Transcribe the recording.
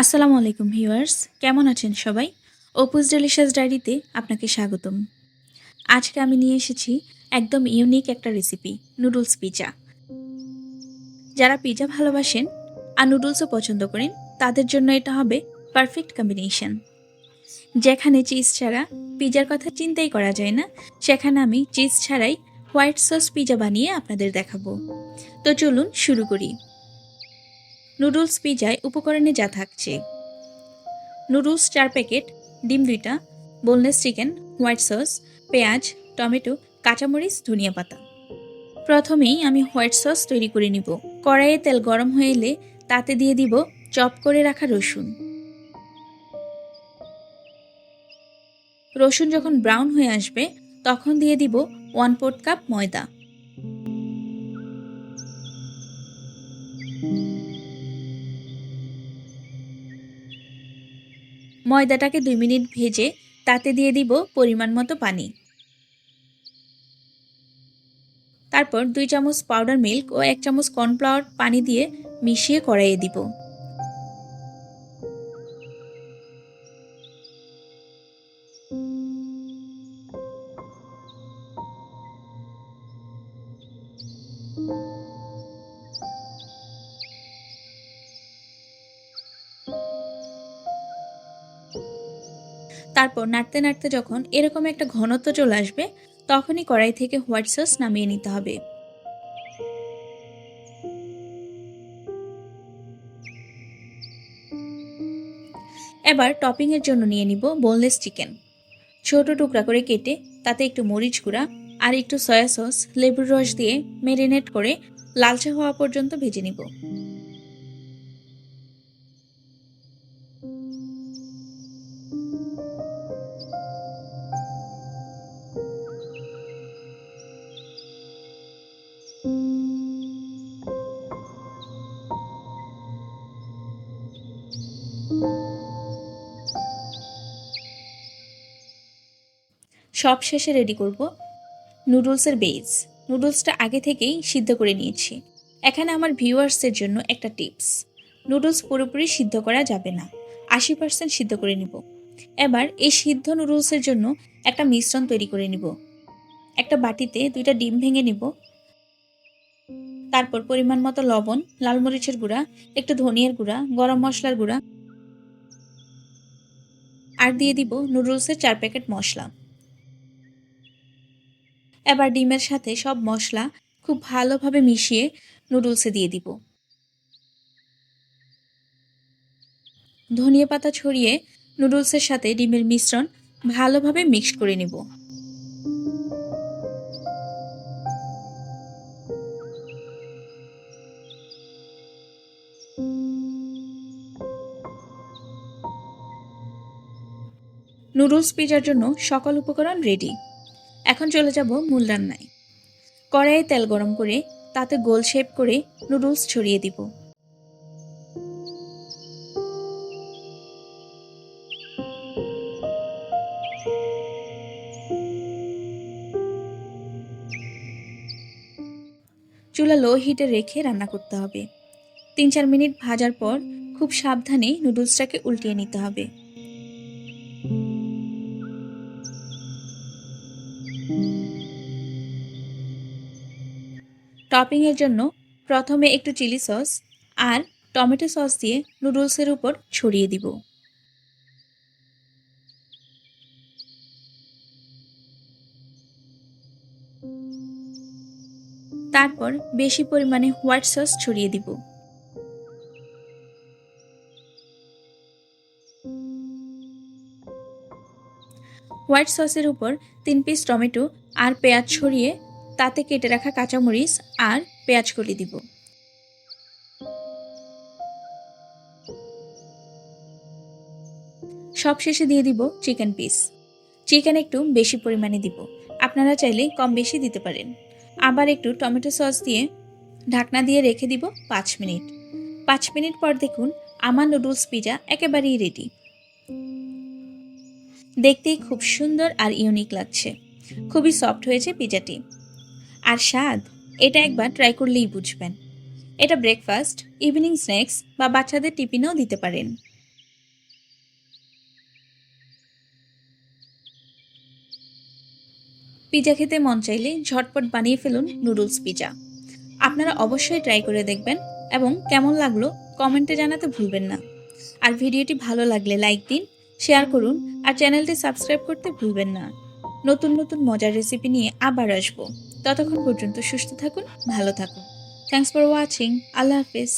আসসালামু আলাইকুম ভিউয়ার্স, কেমন আছেন সবাই? অপুস ডেলিশিয়াস ডায়েরিতে আপনাকে স্বাগতম। আজকে আমি নিয়ে এসেছি একদম ইউনিক একটা রেসিপি নুডলস পিজা যারা পিজা ভালোবাসেন আর নুডলসও পছন্দ করেন, তাদের জন্য এটা হবে পারফেক্ট কম্বিনেশন যেখানে চিজ ছাড়া পিজার কথা চিন্তাই করা যায় না, সেখানে আমি চিজ ছাড়াই হোয়াইট সস পিজা বানিয়ে আপনাদের দেখাবো। তো চলুন শুরু করি। নুডলস পিজায় উপকরণে যা থাকছে। নুডলস চার প্যাকেট, ডিম দুইটা, বোনলেস চিকেন, হোয়াইট সস, পেঁয়াজ, টমেটো, কাঁচামরিচ, ধনিয়া পাতা। প্রথমেই আমি হোয়াইট সস তৈরি করে নিব। কড়াইয়ে তেল গরম হয়ে এলে তাতে দিয়ে দিব চপ করে রাখা রসুন। রসুন যখন ব্রাউন হয়ে আসবে, তখন দিয়ে দিব ওয়ান ফোর্থ কাপ ময়দা। ময়দাটাকে দুই মিনিট ভেজে তাতে দিয়ে দিব পরিমাণ মতো পানি। তারপর দুই চামচ পাউডার মিল্ক ও এক চামচ কর্নফ্লাওয়ার পানি দিয়ে মিশিয়ে কড়াইয়ে দিব। তারপর নাড়তে নাড়তে যখন এরকম একটা ঘনত্ব চলে আসবে, তখনই কড়াই থেকে হোয়াইট সস নামিয়ে নিতে হবে। এবার টপিংয়ের জন্য নিয়ে নিব বোনলেস চিকেন। ছোট টুকরা করে কেটে তাতে একটু মরিচ গুঁড়া আর একটু সয়া সস, লেবুর রস দিয়ে মেরিনেট করে লালচে হওয়া পর্যন্ত ভেজে নিব। সব শেষে রেডি করব নুডলসের বেজ নুডলসটা আগে থেকেই সিদ্ধ করে নিয়েছি। এখানে আমার ভিউয়ার্সের জন্য একটা টিপস নুডলস পুরোপুরি সিদ্ধ করা যাবে না। আশি পার্সেন্ট সিদ্ধ করে নিব। এবার এই সিদ্ধ নুডলসের জন্য একটা মিশ্রণ তৈরি করে নিব। একটা বাটিতে দুইটা ডিম ভেঙে নিব। তারপর পরিমাণ মতো লবণ, লাল মরিচের গুঁড়া, একটু ধনিয়ার গুঁড়া, গরম মশলার গুঁড়া আর দিয়ে দিব নুডলসের চার প্যাকেট মশলা। এবার ডিমের সাথে সব মশলা খুব ভালোভাবে মিশিয়ে নুডলসে দিয়ে দিব। ধনিয়া পাতা ছড়িয়ে নুডলসের সাথে ডিমের মিশ্রণ ভালোভাবে মিক্স করে নিব। নুডলস পিজার জন্য সকল উপকরণ রেডি এখন চলে যাব মূল রান্নায়। কড়াইয়ে তেল গরম করে তাতে গোল শেপ করে নুডলস ছড়িয়ে দিব। চুলা লো হিটে রেখে রান্না করতে হবে। তিন চার মিনিট ভাজার পর খুব সাবধানে নুডলসটাকে উল্টিয়ে নিতে হবে। টপিংয়ের জন্য প্রথমে একটু চিলি সস আর টমেটো সস দিয়ে নুডলসের উপর ছড়িয়ে দিব। তারপর বেশি পরিমাণে হোয়াইট সস ছড়িয়ে দিব। হোয়াইট সসের উপর তিন পিস টমেটো আর পেঁয়াজ ছড়িয়ে তাতে কেটে রাখা কাঁচামরিচ আর পেঁয়াজ কলি দিব। সব শেষে দিয়ে দিব চিকেন পিস। চিকেন একটু বেশি পরিমাণে দিব। আপনারা চাইলে কম বেশি দিতে পারেন। আবার একটু টমেটো সস দিয়ে ঢাকনা দিয়ে রেখে দিব পাঁচ মিনিট। পাঁচ মিনিট পর দেখুন আমার নুডলস পিজা একেবারেই রেডি দেখতেই খুব সুন্দর আর ইউনিক লাগছে। খুবই সফট হয়েছে পিজাটি। আর স্বাদ, এটা একবার ট্রাই করলেই বুঝবেন। এটা ব্রেকফাস্ট ইভিনিং স্ন্যাক্স বা বাচ্চাদের টিফিনেও দিতে পারেন। পিজা খেতে মন চাইলে ঝটপট বানিয়ে ফেলুন নুডলস পিজা আপনারা অবশ্যই ট্রাই করে দেখবেন এবং কেমন লাগল কমেন্টে জানাতে ভুলবেন না। আর ভিডিওটি ভালো লাগলে লাইক দিন শেয়ার করুন আর চ্যানেলটি সাবস্ক্রাইব করতে ভুলবেন না। নতুন নতুন মজার রেসিপি নিয়ে আবার আসব। ততক্ষণ পর্যন্ত সুস্থ থাকুন ভালো থাকুন। থ্যাংকস ফর ওয়াচিং আল্লাহ হাফিজ।